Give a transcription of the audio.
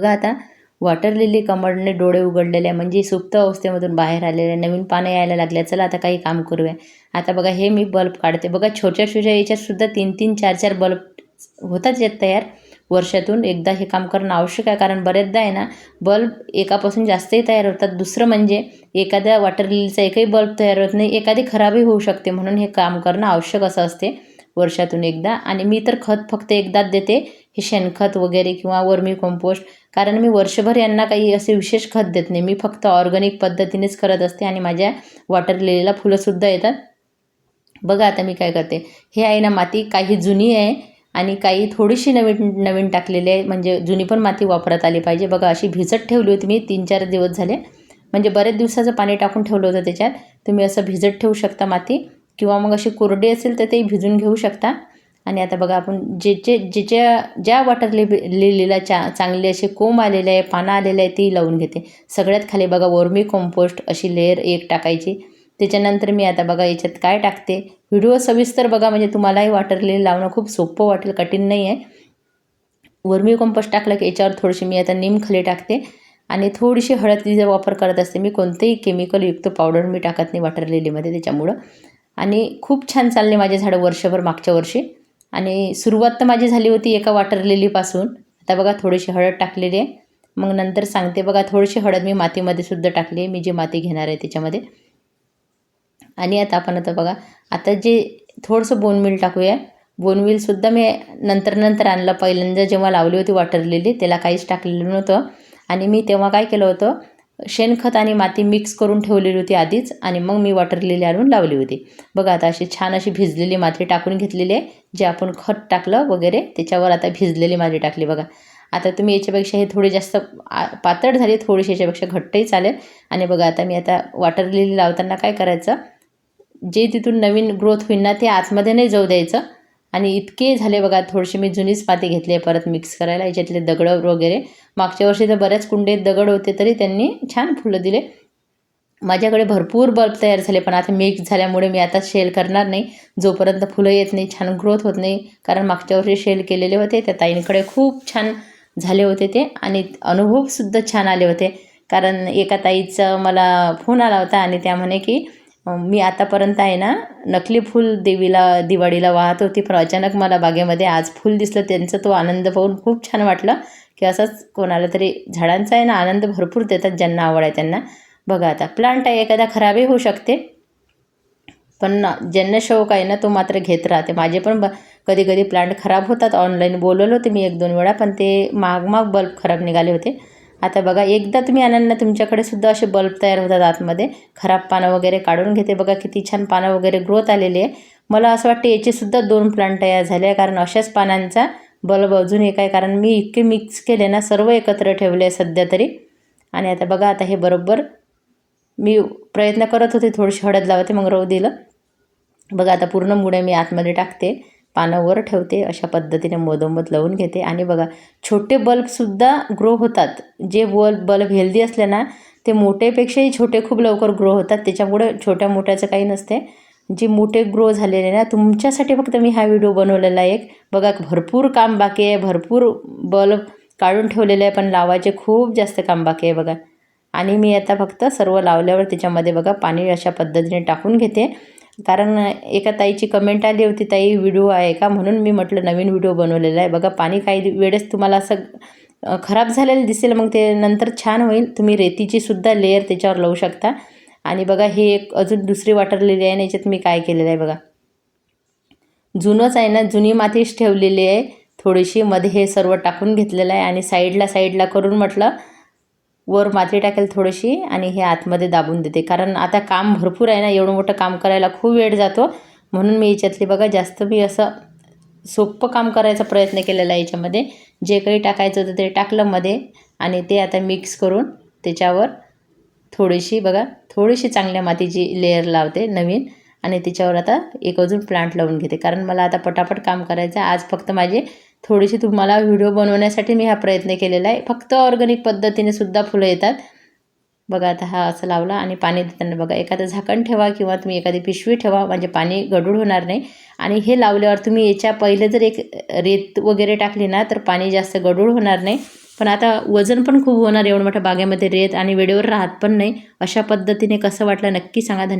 बघा आता. Water lily कमळने डोळे उघडलेले आहे. म्हणजे सुप्त अवस्थेमधून बाहेर आलेले आहे. नवीन पानं यायला लागल्या चला आता काही काम करूया. आता बघा हे मी बल्ब काढते. बघा छोट्या छोट्या याच्यात सुद्धा तीन तीन चार चार बल्ब होतात येत तयार. वर्षातून एकदा हे काम करणं आवश्यक आहे. कारण बरेचदा आहे ना बल्ब एकापासून जास्तही तयार होतात. दुसरं म्हणजे एखाद्या वॉटर लिलीचा एकही बल्ब तयार होत नाही. एखादी खराबही होऊ शकते. म्हणून हे काम करणं आवश्यक असं असते. वर्षातून एकदा. आणि मी तर खत फक्त एकदाच देते. हे शेणखत वगैरे किंवा वर्मी कंपोस्ट कारण मी वर्षभर यांना काही असे विशेष खत देत नाही. मी फक्त ऑर्गॅनिक पद्धतीनेच करत असते आणि माझ्या वॉटर लिलीला फुलंसुद्धा येतात. बघा आता मी काय करते. हे आहे ना माती काही जुनी आहे आणि काही थोडीशी नवीन नवीन टाकलेली आहे. म्हणजे जुनी पण माती वापरात आली पाहिजे. बघा अशी भिजत ठेवली होती मी तीन चार दिवस झाले. म्हणजे बरेच दिवसाचं पाणी टाकून ठेवलं होतं त्याच्यात. तुम्ही असं भिजत ठेवू शकता माती. किंवा मग अशी कोरडी असेल तर ते भिजून घेऊ शकता. आणि आता बघा आपण जे जे ज्याच्या ज्या वॉटर लि लिलीला चा चांगले असे कोंब आलेले आहे पानं आलेले आहे ती लावून घेते. सगळ्यात खाली बघा वर्मी कंपोस्ट अशी लेअर एक टाकायची. त्याच्यानंतर मी आता बघा याच्यात काय टाकते? व्हिडिओ सविस्तर बघा म्हणजे तुम्हालाही वॉटर लिली लावणं खूप सोपं वाटेल कठीण नाही आहे. वर्मी कंपोस्ट टाकलं की याच्यावर थोडीशी मी आता निमखली टाकते. आणि थोडीशी हळदीचा वापर करत असते मी कोणतेही केमिकलयुक्त पावडर मी टाकत नाही वॉटर लिलीमध्ये त्याच्यामुळं. आणि खूप छान चालले माझे झाडं वर्षभर मागच्या वर्षी. आणि सुरुवात तर माझी झाली होती एका वाटर लिलीपासून आता बघा थोडीशी हळद टाकलेली आहे. मग नंतर सांगते बघा थोडीशी हळद मी मातीमध्ये सुद्धा टाकली आहे. मी जी माती घेणार आहे त्याच्यामध्ये. आणि आता आपण आता बघा आता जे थोडंसं बोनमिल टाकूया. बोनविलसुद्धा मी नंतर नंतर आणलं. पहिल्यांदा जेव्हा लावली होती वॉटर लिली त्याला काहीच टाकलेलं नव्हतं. आणि मी तेव्हा काय केलं होतं शेणखत आणि माती मिक्स करून ठेवलेली होती आधीच आणि मग मी वॉटर लिली आणून लावली होती. बघा आता अशी छान अशी भिजलेली माती टाकून घेतलेली आहे जे आपण खत टाकलं वगैरे त्याच्यावर आता भिजलेली माती टाकली बघा. आता तुम्ही याच्यापेक्षा हे थोडी जास्त पातळ झाली थोडीशी याच्यापेक्षा घट्टही चालेल. आणि बघा आता मी आता वॉटर लिली लावताना काय करायचं जे तिथून नवीन ग्रोथ होईल ना ते आतमध्ये नाही जाऊ द्यायचं. आणि इतके झाले बघा थोडीशी मी जुनीच पाती घेतली आहे परत मिक्स करायला याच्यातले दगडं वगैरे. मागच्या वर्षी तर बऱ्याच कुंडीत दगड होते तरी त्यांनी छान फुलं दिले. माझ्याकडे भरपूर बल्ब तयार झाले पण आता मिक्स झाल्यामुळे मी आता शेल करणार नाही. जोपर्यंत फुलं येत नाही छान ग्रोथ होत नाही. कारण मागच्या वर्षी शेल केलेले होते त्या ताईंकडे खूप छान झाले होते ते आणि अनुभवसुद्धा छान आले होते. कारण एका ताईचा मला फोन आला होता आणि त्या म्हणे की मी आतापर्यंत आहे ना नकली फूल देवीला दिवाळीला वाहत होती पण अचानक मला बागेमध्ये आज फूल दिसलं त्यांचा तो आनंद पाहून खूप छान वाटलं की असंच कोणाला तरी झाडांचा आहे ना आनंद भरपूर देतात ज्यांना आवड आहे त्यांना. बघा आता प्लांट आहे एखादा खराबही होऊ शकते पण ज्यांना शौक आहे ना तो मात्र घेत राहते. माझे पण ब कधी कधी प्लांट खराब होतात ऑनलाईन बोलवलं होते मी एक दोन वेळा पण ते माग माग बल्ब खराब निघाले होते. आता बघा एकदा तुम्ही आणाल ना तुमच्याकडे सुद्धा असे बल्ब तयार होतात आतमध्ये. खराब पानं वगैरे काढून घेते. बघा किती छान पानं वगैरे ग्रोथ आलेली आहे. मला असं वाटतं याचेसुद्धा दोन प्लांट तयार झाले आहे. कारण अशाच पानांचा बल्ब अजून एक आहे. कारण मी इतके मिक्स केले ना सर्व एकत्र ठेवले आहे सध्या तरी. आणि आता बघा आता हे बरोबर मी प्रयत्न करत होते. थोडीशी हळद लावते मग राहू दिलं. बघा आता पूर्ण मुळे मी आतमध्ये टाकते. पानं वर ठेवते अशा पद्धतीने मधोमध लावून घेते. आणि बघा छोटे बल्बसुद्धा ग्रो होतात. जे बल्ब बल्ब हेल्दी असले ना ते मोठेपेक्षाही छोटे खूप लवकर ग्रो होतात. त्याच्यामुळे छोट्या मोठ्याचं काही नसते. जे मोठे ग्रो झालेले ना तुमच्यासाठी फक्त मी हा व्हिडिओ बनवलेला आहे एक. बघा भरपूर काम बाकी आहे. भरपूर बल्ब काढून ठेवलेले आहे पण लावायचे खूप जास्त काम बाकी आहे बघा. आणि मी आता फक्त सर्व लावल्यावर त्याच्यामध्ये बघा पाणी अशा पद्धतीने टाकून घेते. कारण एका ताईची कमेंट आली होती ताई व्हिडिओ आहे का? म्हणून मी म्हटलं नवीन व्हिडिओ बनवलेला आहे. बघा पाणी काही वेळेस तुम्हाला असं खराब झालेलं दिसेल मग ते नंतर छान होईल. तुम्ही रेतीची सुद्धा लेअर त्याच्यावर लावू शकता. आणि बघा हे एक अजून दुसरी वाटरलेली आहे आणि याच्यात मी काय केलेलं आहे बघा. जुनंच आहे ना जुनी मातीच ठेवलेली आहे. थोडीशी मध्ये हे सर्व टाकून घेतलेलं आहे आणि साईडला साईडला करून म्हटलं वर माती टाकेल थोडीशी आणि हे आतमध्ये दाबून देते. कारण आता काम भरपूर आहे ना एवढं मोठं काम करायला खूप वेळ जातो. म्हणून मी याच्यातली बघा जास्त मी असं सोपं काम करायचा प्रयत्न केलेला आहे याच्यामध्ये. जे काही टाकायचं होतं ते टाकलं मध्ये आणि ते आता मिक्स करून त्याच्यावर थोडीशी बघा थोडीशी चांगल्या मातीची लेअर लावते नवीन आणि त्याच्यावर आता एक अजून प्लांट लावून घेते. कारण मला आता पटापट काम करायचं आहे. आज फक्त माझे थोडीशी तुम्हाला व्हिडिओ बनवण्यासाठी मी हा प्रयत्न केलेला आहे. फक्त ऑर्गॅनिक पद्धतीने सुद्धा फुलं येतात. बघा आता हा असं लावला आणि पाणी देताना बघा एखादं झाकण ठेवा किंवा तुम्ही एखादी पिशवी ठेवा म्हणजे पाणी गडूळ होणार नाही. आणि हे लावल्यावर तुम्ही याच्या पहिले जर एक रेत वगैरे टाकली ना तर पाणी जास्त गडूळ होणार नाही. पण आता वजन पण खूप होणार एवढं मोठ्या बागेमध्ये रेत आणि वेळेवर राहत पण नाही. अशा पद्धतीने कसं वाटलं नक्की सांगा. धन्यवाद.